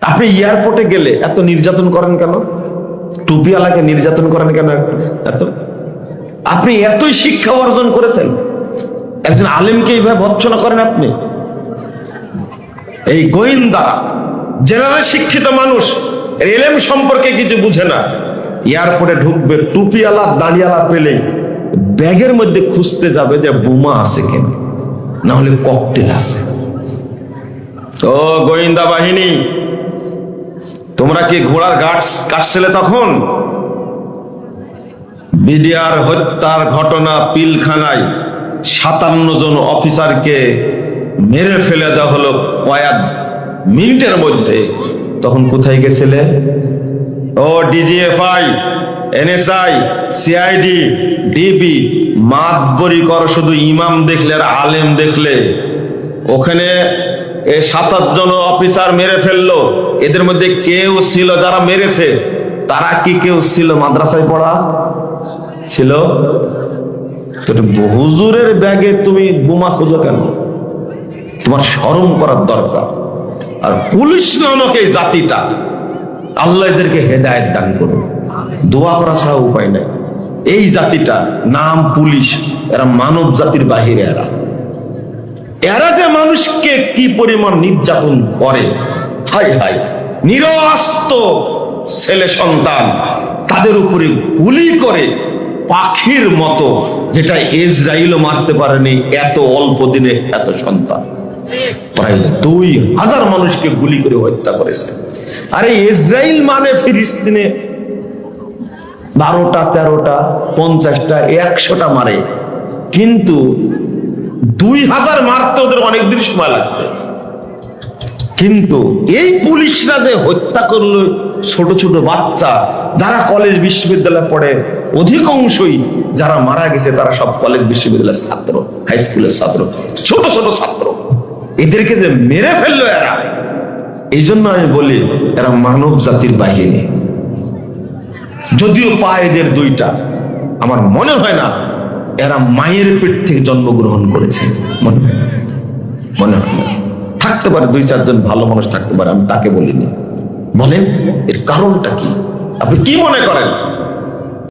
আপনি এয়ারপোর্টে গেলে এত নির্যাতন করেন কেন? টুপিওয়ালাকে নির্যাতন করেন কেন এত? আপনি এতই শিক্ষা অর্জন করেছেন। একজন আলেমকে এইভাবে ভৎসনা করেন আপনি? এই গোয়েন্দারা জেনারেল শিক্ষিত মানুষ, এলেম সম্পর্কে কিছু বুঝে না। এয়ারপোর্টে ঢুকবে, টুপিওয়ালা দাঁড়িয়ালা পেলে ব্যাগের মধ্যে খুঁজতে যাবে যে বোমা আছে কেন। না হলে ককটেল আছে। ও গোয়েন্দা বাহিনী তোমরা কি ঘোড়ার গাছ কাটছিলে তখন? বিডিআর হত্যার ঘটনা পিলখানায় সাতান্ন জন অফিসারকে মেরে ফেলে দেওয়া হলো কয়েক মিনিটের মধ্যে। তখন কোথায় গেছিলে? ও ডিজিএফআই, এনএসআই, সিআইডি, ডিবি, মাতবরি কর, শুধু ইমাম দেখলে আর আলেম দেখলে। ওখানে এ সাত আট জন অফিসার মেরে ফেলল। এদের মধ্যে কেউ ছিল যারা মেরেছে। তারা কি কেউ ছিল মাদ্রাসায় পড়া? ছিল? হুজুরের ব্যাগে তুমি বোমা খুঁজো কেন? তোমার স্মরণ করার দরকার। আর পুলিশ নামক এই জাতিটা আল্লাহ এদেরকে হেদায়ত দান করুন দোয়া করা ছাড়া উপায় নাই। এই জাতিটা নাম পুলিশ, এরা মানব জাতির বাহিরে এরা। এরা যে মানুষকে কি পরিমাণ নির্যাতন করে? হাই হাই। নিরস্ত ছেলে সন্তান তাদের উপরে গুলি করে পাখির মতো, যেটা ইসরায়েলও মারতে পারেনি এত অল্প দিনে এত সন্তান। প্রায় দুই হাজার মানুষকে গুলি করে হত্যা করেছে। আরে ইসরায়েল মানে ফিলিস্তিনে বারোটা, তেরোটা, পঞ্চাশটা, একশোটা মারে। কিন্তু দুই হাজার মারতে ওদের অনেকদিন সময় লাগছে। কিন্তু এই পুলিশরা যে হত্যা করল ছোট ছোট বাচ্চা, যারা কলেজ বিশ্ববিদ্যালয়ে পড়ে, অধিকাংশই যারা মারা গেছে, তারা সব কলেজ বিশ্ববিদ্যালয়ের ছাত্র হাই স্কুলের ছাত্র, ছোট ছোট ছাত্র। এদেরকে যে মেরে ফেলল এরা, এই জন্য আমি বলি, এরা মানব জাতির বাহিনী। যদিও পায় এদের দুইটা, আমার মনে হয় না এরা মায়ের পেট থেকে জন্মগ্রহণ করেছে। মনে হয় মনে হয় থাকতে পারে, দুই, চারজন ভালো মানুষ থাকতে পারে, আমি তাকে বলিনি। বলেন, এর কারণটা কি? আপনি কি মনে করেন?